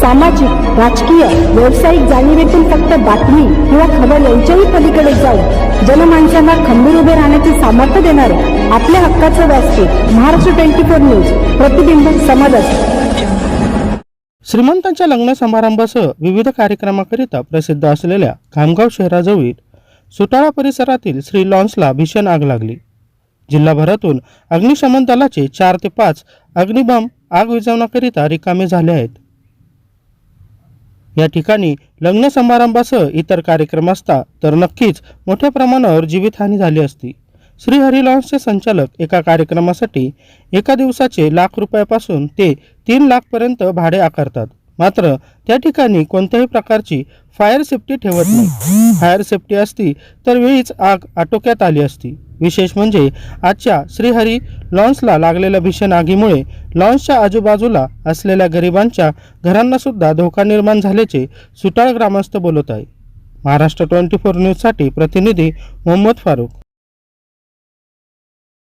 सामाजिक राजकीय व्यावसायिक जाणीवेतून फक्त बातमी किंवा खबर यांच्याही पलीकडे जाऊन जनमानसांना खंबीर उभे राहण्याचे सामर्थ्य देणारे आपल्या हक्काचं व्यासपीठ महाराष्ट्र ट्वेंटी फोर न्यूज प्रतिबिंब समाजात श्रीमंतांच्या लग्न समारंभासह विविध कार्यक्रमाकरिता प्रसिद्ध असलेल्या खामगाव शहराजवळील सुटाळा परिसरातील श्री लॉन्सला भीषण आग लागली. जिल्हाभरातून अग्निशमन दलाचे चार ते पाच अग्निबांब आग विझवण्याकरिता रिकामे झाले आहेत. या ठिकाणी लग्न समारंभासह इतर कार्यक्रम असता तर नक्कीच मोठ्या प्रमाणावर जीवितहानी झाली असती. श्री हरी लॉन्सचे संचालक एका कार्यक्रमासाठी एका दिवसाचे लाख रुपयापासून ते तीन लाखपर्यंत भाडे आकारतात. मात्र त्या ठिकाणी कोणत्याही प्रकारची फायर सेफ्टी ठेवत नाही. फायर सेफ्टी असती तर वेळीच आग आटोक्यात आली असती. विशेष म्हणजे आजच्या श्रीहरी लॉन्सला लागलेल्या भीषण आगीमुळे लॉन्सच्या आजूबाजूला असलेल्या गरिबांच्या घरांनासुद्धा धोका निर्माण झाल्याचे सुटाळ ग्रामस्थ बोलत आहे महाराष्ट्र ट्वेंटी फोर न्यूजसाठी प्रतिनिधी मोहम्मद फारूक